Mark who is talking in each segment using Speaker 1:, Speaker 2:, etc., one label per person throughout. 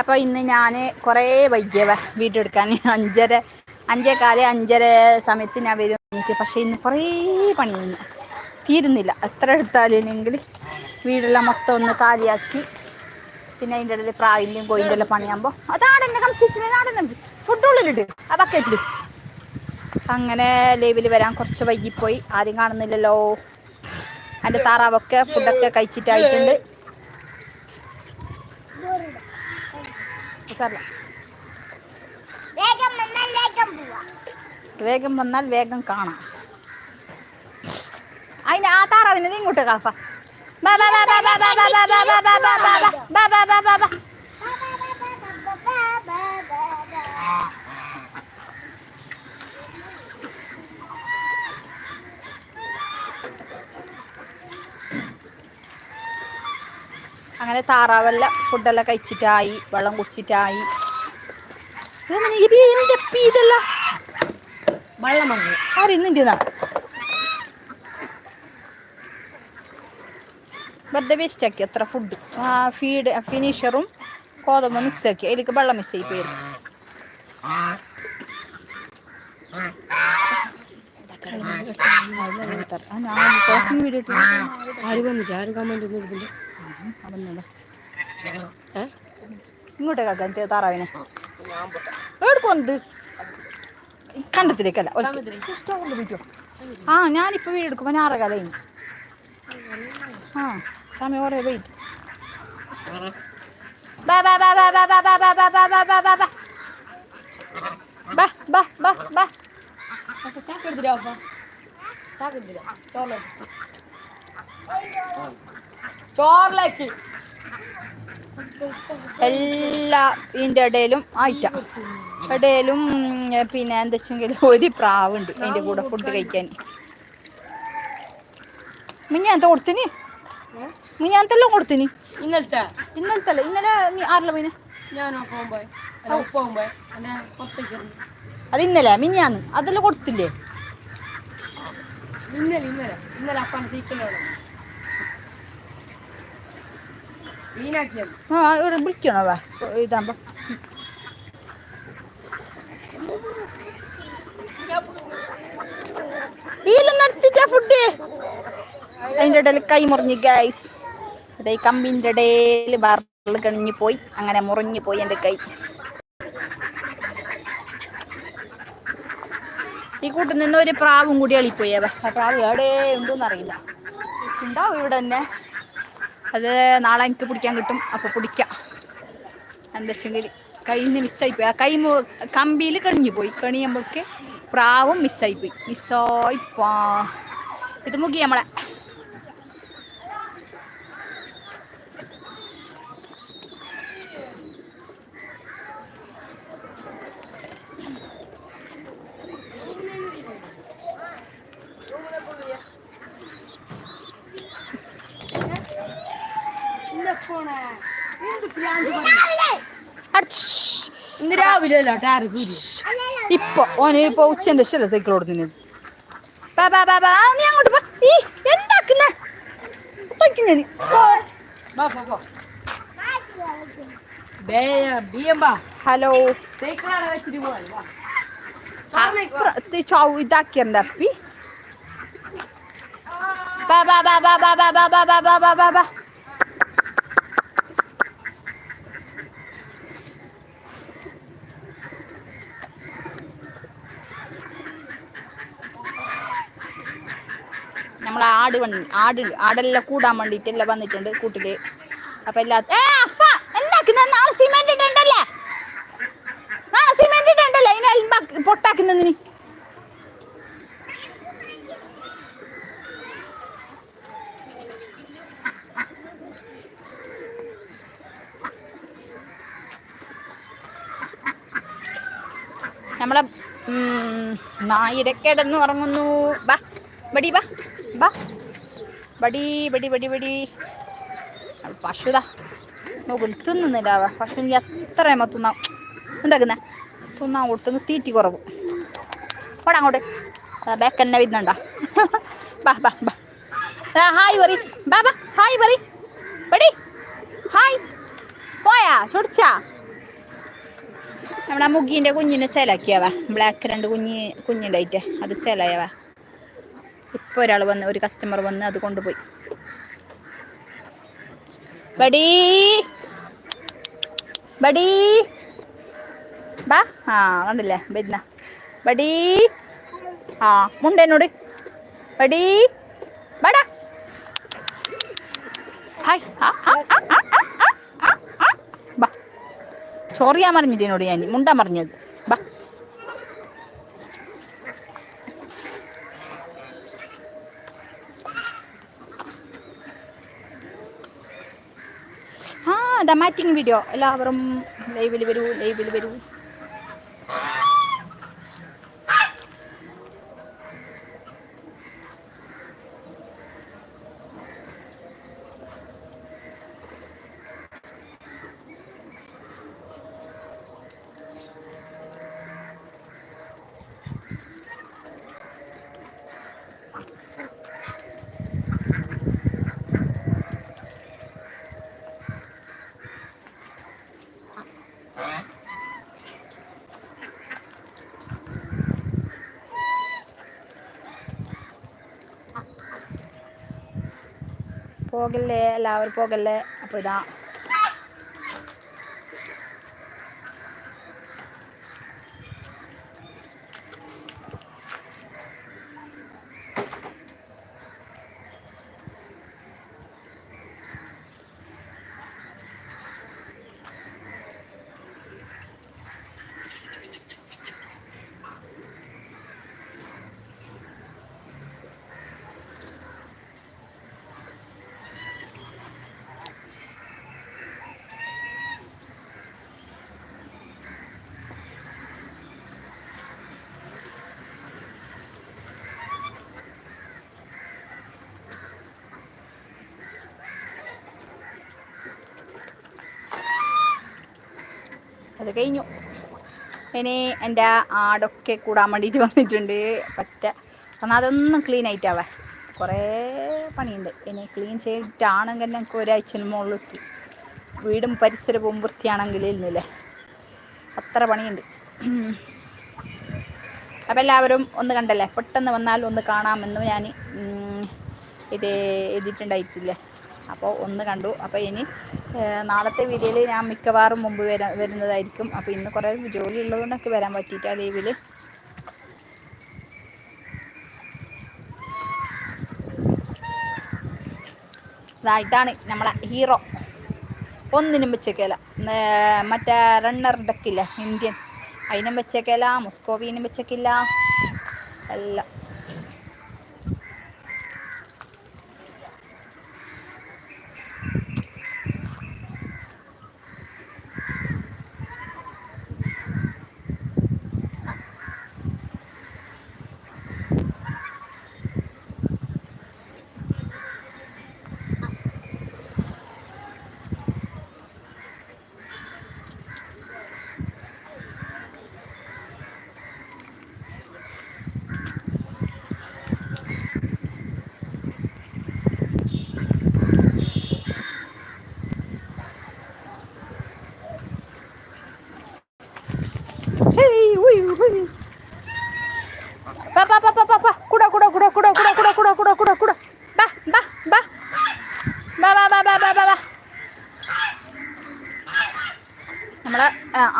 Speaker 1: അപ്പോൾ ഇന്ന് ഞാൻ കുറേ വൈകിയവ വീട്ടെടുക്കാൻ അഞ്ചര അഞ്ചേ കാൽ അഞ്ചര സമയത്ത് ഞാൻ വരും പക്ഷേ ഇന്ന് കുറേ പണി തീരുന്നില്ല. എത്ര എടുത്താലില്ലെങ്കിൽ വീടെല്ലാം മൊത്തം ഒന്ന് കാലിയാക്കി. പിന്നെ അതിന്റെ ഇടയിൽ പ്രാവിന്റെയും കോയിന്റെ എല്ലാം പണിയാകുമ്പോൾ എന്നെ കമിച്ചിച്ചിന് നാടെന്നെ ഫുഡ് ഉള്ളിലിട്ട് ആ ബക്കറ്റിൽ അങ്ങനെ ലൈവിൽ വരാൻ കുറച്ച് വൈകിപ്പോയി. ആരും കാണുന്നില്ലല്ലോ. എന്റെ താറാവൊക്കെ ഫുഡൊക്കെ കഴിച്ചിട്ടായിട്ടുണ്ട്. സാറില്ല
Speaker 2: വേഗം വന്നാൽ വേഗം
Speaker 1: കാണാം അതിന് ആ താറാവിനെ നീ ഇങ്ങോട്ട് കാഫ ബാ അങ്ങനെ താറാവെല്ലാം ഫുഡെല്ലാം കഴിച്ചിട്ടായി വെള്ളം കുടിച്ചിട്ടായി. ഇതെല്ലാം?
Speaker 3: വെള്ളം വന്നു
Speaker 1: അറിയുന്നുണ്ടെന്നാ വെറുതെ വേസ്റ്റ് ആക്കി അത്ര ഫുഡ് ഫീഡ് ഫിനിഷറും കോതമ്പ് മിക്സ് ആക്കി. അതിലേക്ക് വെള്ളം മിക്സ് ആയി പോയിരുന്നു
Speaker 3: ആര് വന്നിട്ട്? ആര് കമന്റ് ഒന്നും ഇടുന്നില്ല.
Speaker 1: ഇങ്ങോട്ടേക്കാക്കാം താറാവിനെ എവിടെ പോകുന്നത് കണ്ടത്തിലേക്കല്ല. ആ ഞാനിപ്പോൾ വീട് എടുക്കുമ്പോൾ ഞാറ കലയും ആ സമയം കുറേ വെയിറ്റ് ബാ ബാ ബാ ബാ ബാ ബാ ബാ ബാ ബാ ബാ ബാ ബാ ബാ ബാ ബാ ബാ ബാ
Speaker 3: സ്റ്റോറിലേക്ക്
Speaker 1: എല്ലാ ഇതിന്റെ ഇടയിലും ആയിട്ട. ഇടയിലും പിന്നെ എന്താ വെച്ചെങ്കിൽ ഒരു പ്രാവുണ്ട് അതിന്റെ കൂടെ ഫുഡ് കഴിക്കാൻ. മിഞ്ഞ എന്താ കൊടുത്തിന്? മിഞ്ഞ എന്തെല്ലാം കൊടുത്തിന്?
Speaker 3: ഇന്നലത്തെ.
Speaker 1: ഇന്നലത്തെ ഇന്നലെ നീ ആറില പോയിന്?
Speaker 3: ഞാൻ പോകുമ്പോ അല്ല ഉപ്പ പോകുമ്പോ എന്നെ പുറത്തേക്ക് ഇറങ്ങി.
Speaker 1: അത് ഇന്നലെ മിഞ്ഞാന്ന്. അതെല്ലാം കൊടുത്തില്ലേ?
Speaker 3: ഇന്നലെ ഇന്നലെ. ഇന്നലെ അപ്പം സീക്കിലാണ്
Speaker 1: ആ ഇവിടെ വിളിക്കണോ വാ? ഇതാകുമ്പോ വീലും ഫുഡ് അതിന്റെ ഇടയിൽ കൈ മുറിഞ്ഞു ഗൈസ് അതെ കമ്പിന്റെ ഇടയിൽ ബാറിൽ കണിഞ്ഞു പോയി. അങ്ങനെ മുറിഞ്ഞു പോയി എന്റെ കൈ. ഈ കൂട്ടിൽ നിന്ന് ഒരു പ്രാവും കൂടി അളിപ്പോയി പ്രാവ് എവിടെ ഉണ്ടോന്നറിയില്ല. ഉണ്ടാവും ഇവിടെ തന്നെ. അത് നാളെ എനിക്ക് പിടിക്കാൻ കിട്ടും. അപ്പോൾ പിടിക്കാം. എന്താ വെച്ചെങ്കിൽ കയ്യിൽ നിന്ന് മിസ്സായിപ്പോയി ആ കൈ കമ്പിയിൽ കണിഞ്ഞു പോയി. കണിയുമ്പോഴേക്ക് പ്രാവും മിസ്സായിപ്പോയി മിസ്സായി പാ ഇത് മുഖിയ നമ്മളെ
Speaker 3: ഇന്ന് രാവിലെ അല്ല ടാറ് കൂരി
Speaker 1: ഇപ്പൊ ഓന് ഇപ്പൊ ഉച്ചന്റെ ശേഷം സൈക്കിൾ ഓടുന്നത് ബാ ബാ ബാ ബാ നീ അങ്ങോട്ട് പോ ഈ എന്താക്കുന്നേ ഞാൻ
Speaker 3: വാ പോ പോ
Speaker 1: ഹലോ ഇതാക്കിയണ്ട അപ്പി ബാ ബാ ബാ ബാ ബാ ബാ ബാ ബാ ബാ ബാ ബാ ആട് വണ്ടി ആട് ആടെല്ലാം കൂടാൻ വേണ്ടിയിട്ട് എല്ലാം വന്നിട്ടുണ്ട് കൂട്ടിൽ. അപ്പൊ എല്ലാ എന്താക്കുന്ന? നാളെ സിമെന്റ് പൊട്ടാക്കുന്നതിന് നമ്മളെ ഉം, നായയുടെ കിടന്ന് ഉറങ്ങുന്നു. ബാ ബടി ബാ. ബടി ബടി ബടി അവൾ പശുതാ. നോക്കും തിന്നുന്നില്ല അവ പശു എനിക്ക് എത്രയുമ്പോ തിന്നാം? എന്താക്കുന്നേ? തിന്നാൻ തീറ്റി കുറവ്. പോടാ അങ്ങോട്ട്. ബേക്കന്നെ വരുന്നുണ്ട. ബാ ബാ ബാ. ആ, ഹായ് പറ ബാ ബാ. ഹായ് പറ ബടി ഹായ്. പോയാ? ചൊടിച്ചാ? നമ്മുടെ മുഗീന്റെ കുഞ്ഞിനെ സെലാക്കിയാവാ ബ്ലാക്ക് രണ്ട് കുഞ്ഞ് കുഞ്ഞുണ്ടായിട്ട് അത് സെലായവാ ഇപ്പോൾ ഒരാൾ വന്ന് ഒരു കസ്റ്റമർ വന്ന് അത് കൊണ്ടുപോയി. ബഡി. ബഡി. ബാ. ആ കണ്ടില്ലേ? വരുന്ന ബഡി. ആ മുണ്ട എന്നോട്. ബഡി. ബടാ. ഹായ്. ചൊറിയാൻ പറഞ്ഞിട്ട് എന്നോട് ഞാൻ. മുണ്ട പറഞ്ഞത് ബാ മാറ്റിങ് വീഡിയോ എല്ലാവരും ലൈവിൽ വരൂ ലൈവിൽ വരൂ. പോകല്ലേ എല്ലാവരും പോകല്ലേ അപ്പോൾ ഇതാ അത് കഴിഞ്ഞു. ഇനി എന്റെ ആടൊക്കെ കൂടാൻ വേണ്ടിയിട്ട് വന്നിട്ടുണ്ട്. പറ്റ എന്നാൽ അതൊന്നും ക്ലീൻ ആയിട്ടാവേ. കുറേ പണിയുണ്ട്. ഇനി ക്ലീൻ ചെയ്തിട്ടാണെങ്കിൽ ഞങ്ങൾക്ക് ഒരാഴ്ചന് മുകളിലെത്തി വീടും പരിസരവും വൃത്തിയാണെങ്കിൽ ഇരുന്നില്ലേ അത്ര പണിയുണ്ട്. അപ്പം എല്ലാവരും ഒന്ന് കണ്ടല്ലേ? പെട്ടെന്ന് വന്നാൽ ഒന്ന് കാണാമെന്ന് ഞാൻ ഇത് എഴുതിയിട്ടുണ്ടായിട്ടില്ലേ? അപ്പോൾ ഒന്ന് കണ്ടു. അപ്പോൾ ഇനി നാളത്തെ വീഡിയോയിൽ ഞാൻ മിക്കവാറും മുമ്പ് വരാ വരുന്നതായിരിക്കും. അപ്പോൾ ഇന്ന് കുറേ ജോലി ഉള്ളതുകൊണ്ടൊക്കെ വരാൻ പറ്റിയിട്ട് ആ ലീവിൽ ഇതാണ് നമ്മളെ ഹീറോ. ഒന്നിനും വെച്ചേക്കല. മറ്റേ റണ്ണർ ഡക്കില്ല ഇന്ത്യൻ. അതിനും വെച്ചേക്കല മുസ്കോവിനും വെച്ചേക്കില്ല. എല്ലാം.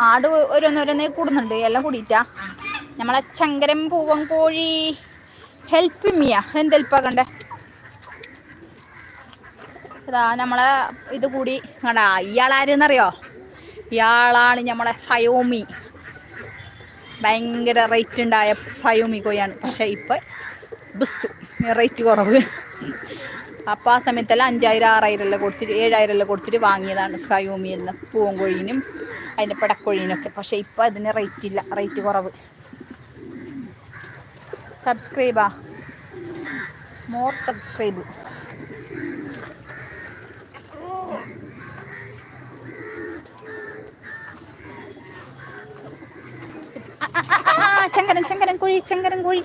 Speaker 1: ആട് ഓരോന്നോരോന്നേ കൂടുന്നുണ്ട്. എല്ലാം കൂടിയിട്ടാ. നമ്മളെ ചങ്കരം പൂവൻ കോഴി. ഹെൽപ്പ് മിയ എന്ത് ഹെൽപ്പാക്കണ്ടേ ഇതാ നമ്മളെ ഇത് കൂടി കണ്ടാ. ഇയാളാരെന്നറിയോ? ഇയാളാണ് നമ്മളെ ഫയോമി. ഭയങ്കര റേറ്റ് ഉണ്ടായ ഫയോമി കോയാണ് പക്ഷേ ഇപ്പം ബിസ്ക്. റേറ്റ് കുറവ്. അപ്പോൾ ആ സമയത്തെല്ലാം അഞ്ചായിരം ആറായിരം എല്ലാം കൊടുത്തിട്ട് ഏഴായിരം എല്ലാം കൊടുത്തിട്ട് വാങ്ങിയതാണ് ഫയോമി എന്ന പൂവൻകോഴീനും അതിന്റെ പിടക്കോഴീനൊക്കെ പക്ഷേ ഇപ്പോൾ അതിന് റേറ്റ് ഇല്ല റേറ്റ് കുറവ് സബ്സ്ക്രൈബാ മോർ സബ്സ്ക്രൈബ് ചങ്കരൻ ചങ്കരൻ കോഴി ചങ്കരൻ കോഴി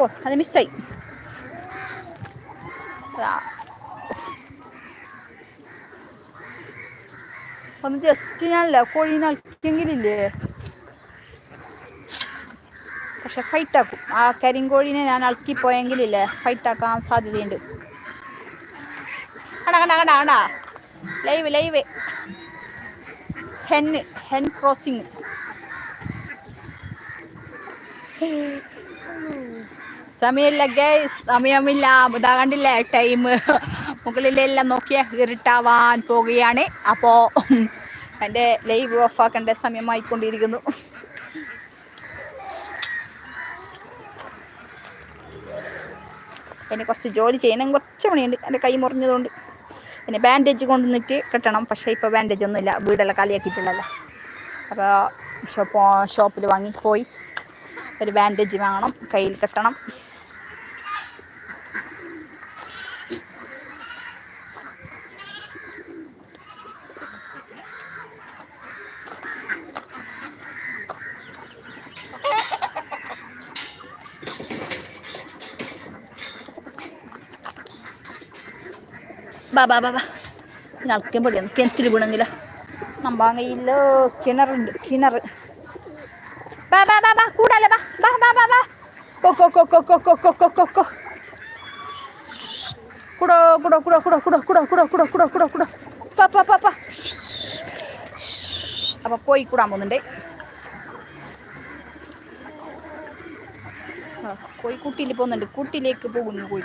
Speaker 1: ഓ അത് മിസ്സായി ഒന്ന് ജസ്റ്റ് ഞാനല്ല കോഴീനെ അളക്കിയെങ്കിലില്ലേ പക്ഷെ ഫൈറ്റാക്കും ആ കരിങ്കോഴീനെ ഞാൻ അളക്കി പോയെങ്കിലില്ലേ ഫൈറ്റാക്കാൻ സാധ്യതയുണ്ട്. കണ്ടാ കണ്ടാ കണ്ടാ കണ്ടാ. Live live hen hen crossing സമയമില്ല ഗൈസ് സമയമില്ല. ഇതാ കണ്ടില്ലേ ടൈം മുകളിലെല്ലാം നോക്കിയ ഇരുട്ടാവാൻ പോവുകയാണ്. അപ്പോ എന്റെ ലൈവ് ഓഫാക്കേണ്ട സമയമായിക്കൊണ്ടിരിക്കുന്നു. എന്നെ കുറച്ച് ജോലി ചെയ്യണം. കുറച്ച് പണിയുണ്ട്. എന്റെ കൈ മുറിഞ്ഞതുകൊണ്ട്. പിന്നെ ബാൻഡേജ് കൊണ്ടുവന്നിട്ട് കെട്ടണം. പക്ഷേ ഇപ്പോൾ ബാൻഡേജ് ഒന്നുമില്ല. വീടെല്ലാം കാലിയാക്കിയിട്ടുണ്ടല്ലോ. അപ്പോൾ ഷോപ്പ് ഷോപ്പിൽ വാങ്ങിപ്പോയി ഒരു ബാൻഡേജ് വാങ്ങണം. കയ്യിൽ കെട്ടണം. ബാ ബാ ബാ നളക്കാൻ പൊടിയാണ് കിണറ്റിൽ വീണെങ്കിലോ നമ്പാൻ കയ്യിലോ കിണറുണ്ട് കിണർ ബാ ബാ ബാ ബാ കൂടാലോ ബാ ബാ ബാ ബാ ബാ കൊ കൊ കൊ കൊ കൊ കൊ കൊ കൊ കൊ കൊ കുടോ കുടോ കുടോ കുടോ കുടോ കുടോ കുടോ കുടോ കുടോ കുടോ കുടോ പാ പാ പാ പാ അപ്പൊ പോയി കൂടാൻ പോകുന്നുണ്ട് കോഴിക്കുട്ടിയിൽ കോഴി കുട്ടിയിൽ പോകുന്നുണ്ട് കുട്ടിയിലേക്ക് പോകുന്നു കോഴി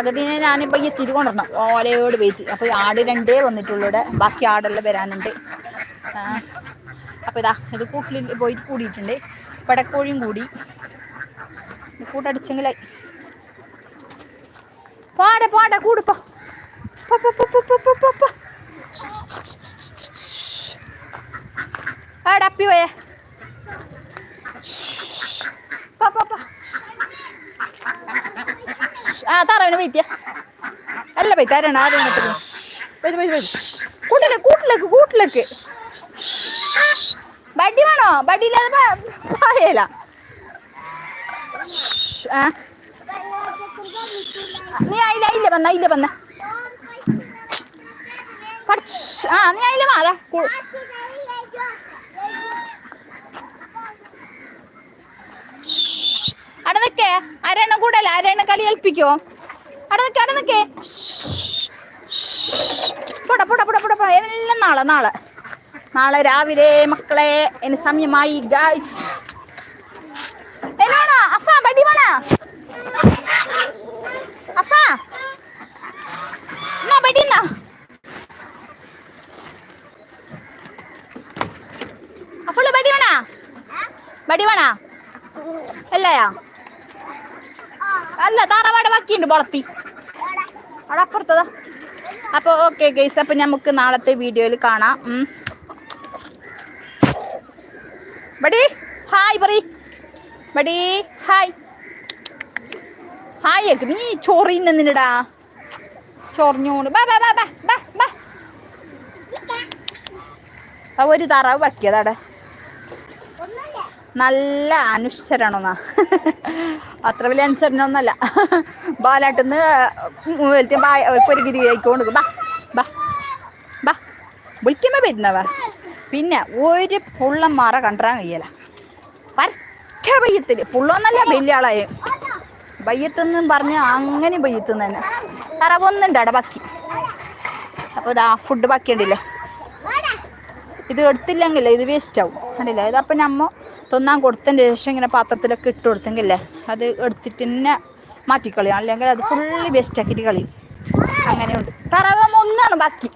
Speaker 1: പകുതിനെ ഞാനിപ്പോൾ ഈ തിരി കൊണ്ടുവരണം. ഓലയോട് വെയിറ്റ് അപ്പോൾ ആട് രണ്ടേ വന്നിട്ടുള്ളൂ ഇവിടെ. ബാക്കി ആടെല്ലാം വരാനുണ്ട്. അപ്പോൾ ഇതാ ഇത് കൂട്ടിൽ പോയിട്ട് കൂടിയിട്ടുണ്ട്. പടക്കോഴിയും കൂടി. കൂട്ടടിച്ചെങ്കിലായി പാട പാടെ കൂടിപ്പോ പോ, പോ, പോ, പോ, പോ, പോ, പോ, പോ. ആടെ പോയേ. പാ പോ. ആ താറാവിനെ പൈത്തിയ അല്ല പൈത്ത ആരാണ് ആരാണ് ഇട്ടത് പൈസ പൈസ പൈസ. കൂട്ടിലെ കൂട്ടിലേക്ക് കൂട്ടിലേക്ക്. ബഡി വേണോ? ബഡി ഇല്ലാതെ പറയല നീ അതിലെ അതിലെ വന്ന അതിലെ വന്ന. പഠിച്ച് ആ നീ അതിലെ മാതാ അവിടെ നിൽക്കേ കൂടല്ല? കൂടല കളി ഏൽപ്പിക്കോ? അവിടെ നിൽക്കേ അവിടെ നിൽക്കേ പൊട പൊട പൊട പൊട എല്ലാം നാളെ നാളെ. നാളെ രാവിലെ മക്കളെ എന്നെ സമയമായി ഗായ്സ് എന്നാണോ? അഫ ബടിമണ അഫ. എന്നാ ബടിന്നാ അഫൾ ബടിമണ ബടിമണ അല്ലയാ? അല്ല താറവാട് ബാക്കിയുണ്ട് വളർത്തി. അവിടെ അപ്പുറത്തതാ. അപ്പോൾ ഓക്കെ ഗൈസ് അപ്പം നമുക്ക് നാളത്തെ വീഡിയോയിൽ കാണാം. ബടി ഹായ് പറ ബഡി ഹായ് ഹായ് നീ ചോറിന്ന് നിന്നിടാ ഒരു താറാവ് ബാക്കിയതാടെ നല്ല അനുസരണമെന്നാ അത്ര വലിയ അനുസരണമൊന്നല്ല ബാലാട്ടിന്ന് ഒരു ഗിരി ആയിക്കൊണ്ട് ബാ ബാ ബാ വിളിക്കുമ്പോൾ വരുന്നവ. പിന്നെ ഒരു പുള്ളം മാറ കണ്ടാൻ കഴിയല. പറ്റ വയ്യത്തിൽ പുള്ളൊന്നല്ല വലിയ ആളായി. വയ്യത്തെന്ന് പറഞ്ഞ് അങ്ങനെ വയ്യത്തുനിന്ന് തന്നെ. തറവൊന്നുണ്ട് അവിടെ ബാക്കി. അപ്പോൾ ഇതാ ഫുഡ് ബാക്കിയുണ്ടല്ലേ. ഇത് എടുത്തില്ലെങ്കിൽ ഇത് വേസ്റ്റ് ആവും. കണ്ടില്ല? ഇതപ്പം നമ്മ തിന്നാൻ കൊടുത്തതിന് ശേഷം ഇങ്ങനെ പാത്രത്തിലൊക്കെ ഇട്ട് കൊടുത്തെങ്കിലേ അത് എടുത്തിട്ട് തന്നെ മാറ്റിക്കളി അല്ലെങ്കിൽ അത് ഫുള്ള് വേസ്റ്റ് ആക്കിയിട്ട് കളിയും. അങ്ങനെയുണ്ട് തറവം ഒന്നാണ് ബാക്കി.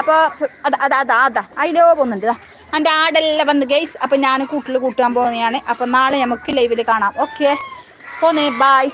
Speaker 1: അപ്പൊ അതാ അതാ അതാ. അതിലോ പോകുന്നുണ്ട് ഇതാ. എന്റെ ആടെല്ലാം വന്ന് ഗൈസ് അപ്പം ഞാൻ കൂട്ടിൽ കൂട്ടാൻ പോകുന്നതാണ്. അപ്പം നാളെ നമുക്ക് ലൈവിൽ കാണാം. ഓക്കെ പോന്നേ ബായ്